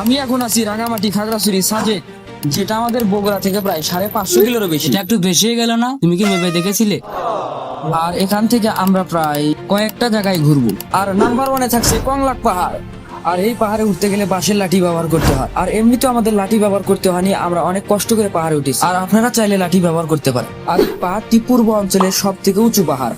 আমি এখন আছি রাঙামাটি খাগড়াছড়ি সাজে যেটা আমাদের বগুড়া থেকে প্রায় সাড়ে পাঁচশো কিলোরও বেশি। এটা একটু বেশি গেল না? তুমি কি ভেবে দেখেছিলে? আর এখান থেকে আমরা প্রায় কয়েকটা জায়গায় ঘুরবো। আর নাম্বার ওয়ানে থাকছে কংলাক পাহাড়। আর এই পাহাড়ে উঠতে গেলে বাঁশের লাঠি ব্যবহার করতে হয়। আর এমনিতেও আমাদের লাঠি ব্যবহার করতে হয়নি আমরা অনেক কষ্ট করে পাহাড়ে উঠেছি। আর আপনারা চাইলে লাঠি ব্যবহার করতে পারেন। আর এই পাহাড়টি পূর্ব অঞ্চলের সব থেকে উঁচু পাহাড়।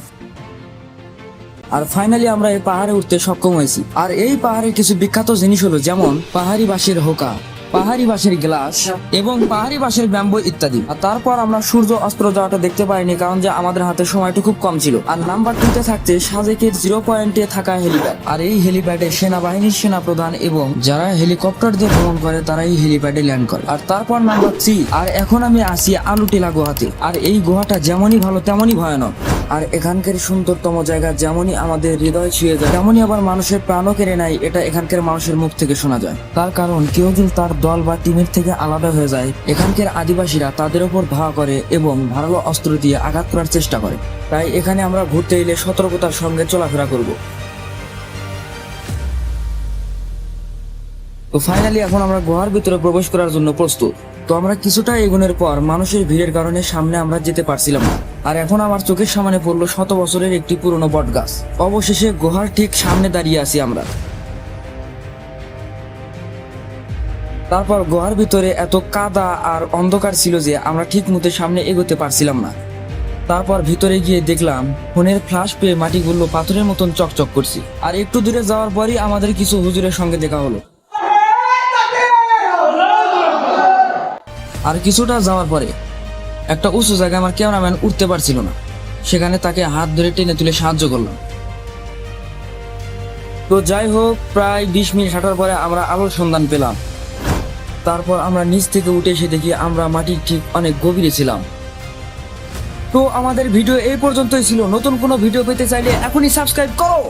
আর ফাইনালি আমরা এই পাহাড়ে উঠতে সক্ষম হয়েছি। আর এই পাহাড়ের কিছু বিখ্যাত জিনিস হলো যেমন পাহাড়ি বাঁশের হোকা পাহাড়ি বাঁশের গ্লাস এবং পাহাড়ি বাঁশের ব্যাম্বো ইত্যাদি। আর তারপর আমরা সূর্য অস্ত্র যাওয়াটা দেখতে পাইনি কারণ যে আমাদের হাতে সময়টা খুব কম ছিল। আর নাম্বার টুতে থাকতে সাজেকের জিরো পয়েন্টে থাকা হেলিপ্যাড। আর এই হেলিপ্যাডে সেনাবাহিনীর সেনা প্রধান এবং যারা হেলিকপ্টার দিয়ে ভ্রমণ করে তারা এই হেলিপ্যাডে ল্যান্ড করে। আর তারপর নাম্বার থ্রি আর এখন আমি আসি আলুটিলা গুহাতে আর এই গুহাটা যেমনই ভালো, তেমনই ভয়ানক। আর এখানকার সুন্দরতম জায়গা যেমনই আমাদের হৃদয় ছুঁয়ে যায়, তেমনই আবার মানুষের প্রাণও কেড়ে নেয়, এটা এখানকার মানুষের মুখ থেকে শোনা যায়। তার কারণ কেউ যদি তার দল বা টিমের থেকে আলাদা হয়ে যায়, এখানকার আদিবাসীরা তাদের উপর ধাওয়া করে এবং ধারালো অস্ত্র দিয়ে আঘাত করার চেষ্টা করে। তাই এখানে আমরা ঘুরতে এলে সতর্কতার সঙ্গে চলাফেরা করব। তো ফাইনালি এখন আমরা গুহার ভিতরে প্রবেশ করার জন্য প্রস্তুত। তো আমরা কিছুটা এগোনের পর মানুষের ভিড়ের কারণে সামনে আমরা যেতে পারছিলাম আর এখন আমার চোখের সামনে পড়ল শত বছরের একটি পুরনো বট গাছ অবশেষে গুহার ঠিক সামনে দাঁড়িয়ে আছি আমরা। তারপর গুহার ভিতরে এত কাদা আর অন্ধকার ছিল যে আমরা ঠিক মতো সামনে এগোতে পারছিলাম না। তারপর ভিতরে গিয়ে দেখলাম, ফোনের ফ্লাশ পেয়ে মাটিগুলো পাথরের মতন চকচক করছি। আর একটু দূরে যাওয়ার পরই আমাদের কিছু হুজুরের সঙ্গে দেখা হলো। আর কিছুটা যাওয়ার পরে একটা উঁচু জায়গায় আমার ক্যামেরাম্যান উঠতে পারছিল না। সেখানে তাকে হাত ধরে টেনে তুলে সাহায্য করলাম। তো যাই হোক, প্রায় বিশ মিনিট হাঁটার পরে আমরা আলোর সন্ধান পেলাম। তারপর আমরা নিচ থেকে উঠে এসে দেখি আমরা মাটির ঠিক অনেক গভীরে ছিলাম। তো আমাদের ভিডিও এই পর্যন্তই ছিল। নতুন কোনো ভিডিও পেতে চাইলে এখনই সাবস্ক্রাইব করো।